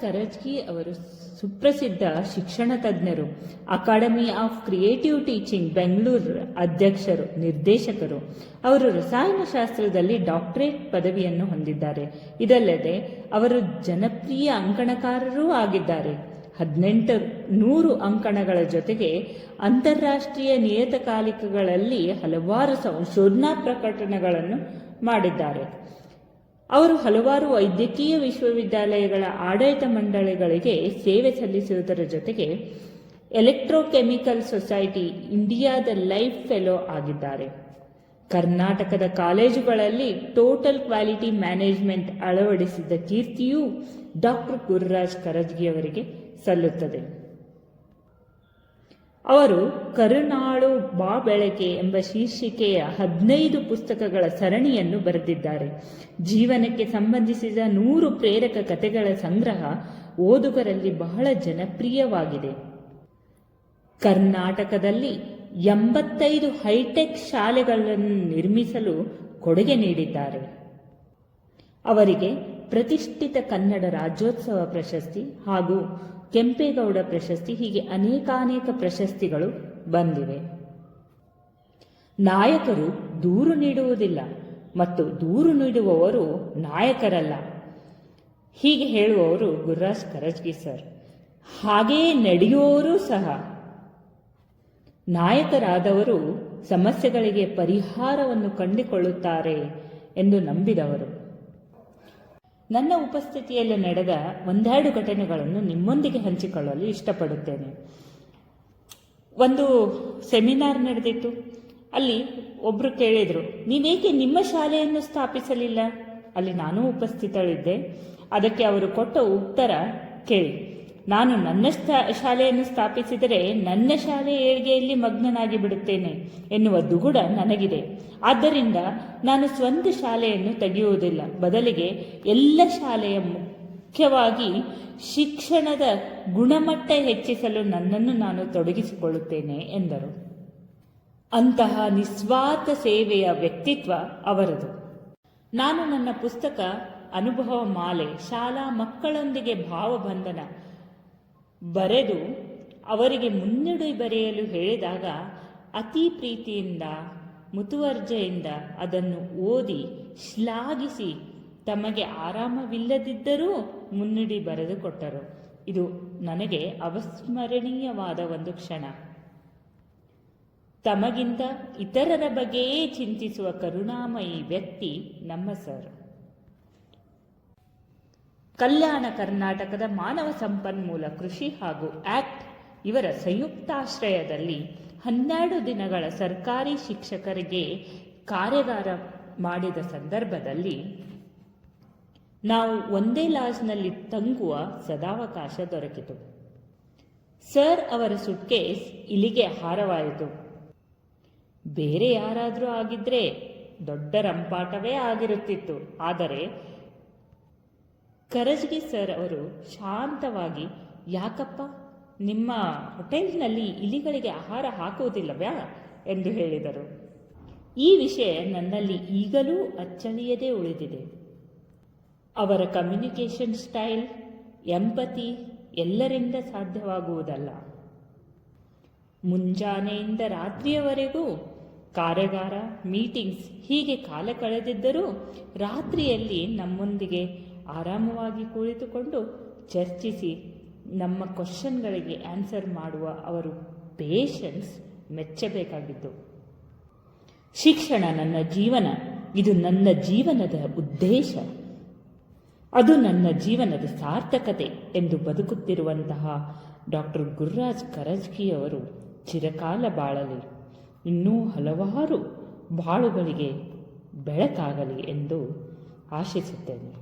ಕರಜ್ಗಿ ಅವರು ಸುಪ್ರಸಿದ್ಧ ಶಿಕ್ಷಣ ತಜ್ಞರು academy of creative teaching Bengaluru ಅಧ್ಯಕ್ಷರು, ನಿರ್ದೇಶಕರು. ಅವರು ರಸಾಯನಶಾಸ್ತ್ರದಲ್ಲಿ ಡಾಕ್ಟರೇಟ್ ಪದವಿಯನ್ನು ಹೊಂದಿದ್ದಾರೆ. ಇದಲ್ಲದೆ ಅವರು ಜನಪ್ರಿಯ ಅಂಕಣಕಾರರೂ ಆಗಿದ್ದಾರೆ. ಹದಿನೆಂಟು ನೂರು ಅಂಕಣಗಳ ಜೊತೆಗೆ ಅಂತಾರಾಷ್ಟ್ರೀಯ ನಿಯತಕಾಲಿಕಗಳಲ್ಲಿ ಹಲವಾರು ಸಂಶೋಧನಾ ಪ್ರಕಟಣೆಗಳನ್ನು ಮಾಡಿದ್ದಾರೆ. ಅವರು ಹಲವಾರು ವೈದ್ಯಕೀಯ ವಿಶ್ವವಿದ್ಯಾಲಯಗಳ ಆಡಳಿತ ಮಂಡಳಿಗಳಿಗೆ ಸೇವೆ ಸಲ್ಲಿಸುವುದರ ಜೊತೆಗೆ ಎಲೆಕ್ಟ್ರೋಕೆಮಿಕಲ್ ಸೊಸೈಟಿ ಇಂಡಿಯಾದ ಲೈಫ್ ಫೆಲೋ ಆಗಿದ್ದಾರೆ. ಕರ್ನಾಟಕದ ಕಾಲೇಜುಗಳಲ್ಲಿ ಟೋಟಲ್ ಕ್ವಾಲಿಟಿ ಮ್ಯಾನೇಜ್ಮೆಂಟ್ ಅಳವಡಿಸಿದ ಕೀರ್ತಿಯೂ ಡಾಕ್ಟರ್ ಗುರುರಾಜ್ ಕರಜ್ಗಿಯವರಿಗೆ ಸಲ್ಲುತ್ತದೆ. ಅವರು ಕರುನಾಳು ಬಾ ಬೆಳಕೆ ಎಂಬ ಶೀರ್ಷಿಕೆಯ ಹದಿನೈದು ಪುಸ್ತಕಗಳ ಸರಣಿಯನ್ನು ಬರೆದಿದ್ದಾರೆ. ಜೀವನಕ್ಕೆ ಸಂಬಂಧಿಸಿದ ನೂರು ಪ್ರೇರಕ ಕಥೆಗಳ ಸಂಗ್ರಹ ಓದುಗರಲ್ಲಿ ಬಹಳ ಜನಪ್ರಿಯವಾಗಿದೆ. ಕರ್ನಾಟಕದಲ್ಲಿ ಎಂಬತ್ತೈದು ಹೈಟೆಕ್ ಶಾಲೆಗಳನ್ನು ನಿರ್ಮಿಸಲು ಕೊಡುಗೆ ನೀಡಿದ್ದಾರೆ. ಅವರಿಗೆ ಪ್ರತಿಷ್ಠಿತ ಕನ್ನಡ ರಾಜ್ಯೋತ್ಸವ ಪ್ರಶಸ್ತಿ ಹಾಗೂ ಕೆಂಪೇಗೌಡ ಪ್ರಶಸ್ತಿ, ಹೀಗೆ ಅನೇಕಾನೇಕ ಪ್ರಶಸ್ತಿಗಳು ಬಂದಿವೆ. ನಾಯಕರು ದೂರು ನೀಡುವುದಿಲ್ಲ, ಮತ್ತು ದೂರು ನೀಡುವವರು ನಾಯಕರಲ್ಲ. ಹೀಗೆ ಹೇಳುವವರು ಗುರುರಾಜ್ ಕರಜ್ಗಿ ಸರ್. ಹಾಗೆಯೇ ನಡೆಯುವವರು ಸಹ. ನಾಯಕರಾದವರು ಸಮಸ್ಯೆಗಳಿಗೆ ಪರಿಹಾರವನ್ನು ಕಂಡುಕೊಳ್ಳುತ್ತಾರೆ ಎಂದು ನಂಬಿದವರು. ನನ್ನ ಉಪಸ್ಥಿತಿಯಲ್ಲಿ ನಡೆದ ಒಂದೆರಡು ಘಟನೆಗಳನ್ನು ನಿಮ್ಮೊಂದಿಗೆ ಹಂಚಿಕೊಳ್ಳಲು ಇಷ್ಟಪಡುತ್ತೇನೆ. ಒಂದು ಸೆಮಿನಾರ್ ನಡೆದಿತ್ತು. ಅಲ್ಲಿ ಒಬ್ಬರು ಕೇಳಿದರು, ನೀವೇಕೆ ನಿಮ್ಮ ಶಾಲೆಯನ್ನು ಸ್ಥಾಪಿಸಲಿಲ್ಲ? ಅಲ್ಲಿ ನಾನು ಉಪಸ್ಥಿತಳಿದ್ದೆ. ಅದಕ್ಕೆ ಅವರು ಕೊಟ್ಟ ಉತ್ತರ ಕೇಳಿ. ನಾನು ನನ್ನ ಶಾಲೆಯನ್ನು ಸ್ಥಾಪಿಸಿದರೆ ನನ್ನ ಶಾಲೆ ಏಳ್ಗೆಯಲ್ಲಿ ಮಗ್ನನಾಗಿ ಬಿಡುತ್ತೇನೆ ಎನ್ನುವ ದುಗುಡ ನನಗಿದೆ. ಆದ್ದರಿಂದ ನಾನು ಸ್ವಂತ ಶಾಲೆಯನ್ನು ತೆಗೆಯುವುದಿಲ್ಲ. ಬದಲಿಗೆ ಎಲ್ಲ ಶಾಲೆಯ ಮುಖ್ಯವಾಗಿ ಶಿಕ್ಷಣದ ಗುಣಮಟ್ಟ ಹೆಚ್ಚಿಸಲು ನನ್ನನ್ನು ನಾನು ತೊಡಗಿಸಿಕೊಳ್ಳುತ್ತೇನೆ, ಎಂದರು. ಅಂತಹ ನಿಸ್ವಾರ್ಥ ಸೇವೆಯ ವ್ಯಕ್ತಿತ್ವ ಅವರದು. ನಾನು ನನ್ನ ಪುಸ್ತಕ, ಅನುಭವ ಮಾಲೆ, ಶಾಲಾ ಮಕ್ಕಳೊಂದಿಗೆ ಭಾವಬಂಧನ ಬರೆದು ಅವರಿಗೆ ಮುನ್ನುಡಿ ಬರೆಯಲು ಹೇಳಿದಾಗ ಅತಿ ಪ್ರೀತಿಯಿಂದ, ಮುತುವರ್ಜೆಯಿಂದ ಅದನ್ನು ಓದಿ ಶ್ಲಾಘಿಸಿ ತಮಗೆ ಆರಾಮವಿಲ್ಲದಿದ್ದರೂ ಮುನ್ನುಡಿ ಬರೆದುಕೊಟ್ಟರು ಇದು ನನಗೆ ಅವಸ್ಮರಣೀಯವಾದ ಒಂದು ಕ್ಷಣ. ತಮಗಿಂತ ಇತರರ ಬಗ್ಗೆಯೇ ಚಿಂತಿಸುವ ಕರುಣಾಮಯಿ ವ್ಯಕ್ತಿ ನಮ್ಮ ಸರ್. ಕಲ್ಯಾಣ ಕರ್ನಾಟಕದ ಮಾನವ ಸಂಪನ್ಮೂಲ ಕೃಷಿ ಹಾಗೂ ಆಕ್ಟ್ ಇವರ ಸಂಯುಕ್ತಾಶ್ರಯದಲ್ಲಿ ಹನ್ನೆರಡು ದಿನಗಳ ಸರ್ಕಾರಿ ಶಿಕ್ಷಕರಿಗೆ ಕಾರ್ಯಾಗಾರ ಮಾಡಿದ ಸಂದರ್ಭದಲ್ಲಿ ನಾವು ಒಂದೇ ಲಾಜ್ನಲ್ಲಿ ತಂಗುವ ಸದಾವಕಾಶ ದೊರಕಿತು. ಸರ್ ಅವರ ಸುಟ್ಕೇಸ್ ಇಲ್ಲಿಗೆ ಹಾರವಾಯಿತು. ಬೇರೆ ಯಾರಾದರೂ ಆಗಿದ್ರೆ ದೊಡ್ಡ ರಂಪಾಟವೇ ಆಗಿರುತ್ತಿತ್ತು. ಆದರೆ ಕರಜ್ಗಿ ಸರ್ ಅವರು ಶಾಂತವಾಗಿ, ಯಾಕಪ್ಪ? ನಿಮ್ಮ ಹೋಟೆಲ್ನಲ್ಲಿ ಇಲಿಗಳಿಗೆ ಆಹಾರ ಹಾಕುವುದಿಲ್ಲವ್ಯಾ? ಎಂದು ಹೇಳಿದರು. ಈ ವಿಷಯ ನನ್ನಲ್ಲಿ ಈಗಲೂ ಅಚ್ಚಳಿಯದೇ ಉಳಿದಿದೆ. ಅವರ ಕಮ್ಯುನಿಕೇಷನ್ ಸ್ಟೈಲ್, ಎಂಪತಿ ಎಲ್ಲರಿಂದ ಸಾಧ್ಯವಾಗುವುದಲ್ಲ. ಮುಂಜಾನೆಯಿಂದ ರಾತ್ರಿಯವರೆಗೂ ಕಾರ್ಯಾಗಾರ ಮೀಟಿಂಗ್ಸ್ ಹೀಗೆ ಕಾಲ ಕಳೆದಿದ್ದರೂ ರಾತ್ರಿಯಲ್ಲಿ ನಮ್ಮೊಂದಿಗೆ ಆರಾಮವಾಗಿ ಕುಳಿತುಕೊಂಡು ಚರ್ಚಿಸಿ ನಮ್ಮ ಕ್ವಶನ್ಗಳಿಗೆ ಆನ್ಸರ್ ಮಾಡುವ ಅವರು ಪೇಷನ್ಸ್ ಮೆಚ್ಚಬೇಕಾಗಿತ್ತು. ಶಿಕ್ಷಣ ನನ್ನ ಜೀವನ, ಇದು ನನ್ನ ಜೀವನದ ಉದ್ದೇಶ. ಅದು ನನ್ನ ಜೀವನದ ಸಾರ್ಥಕತೆ ಎಂದು ಬದುಕುತ್ತಿರುವಂತಹ ಡಾಕ್ಟರ್ ಗುರುರಾಜ್ ಕರಜ್ಗಿಯವರು ಚಿರಕಾಲ ಬಾಳಲಿ. ಇನ್ನೂ ಹಲವಾರು ಬಾಳುಗಳಿಗೆ ಬೆಳಕಾಗಲಿ ಎಂದು ಆಶಿಸುತ್ತೇನೆ.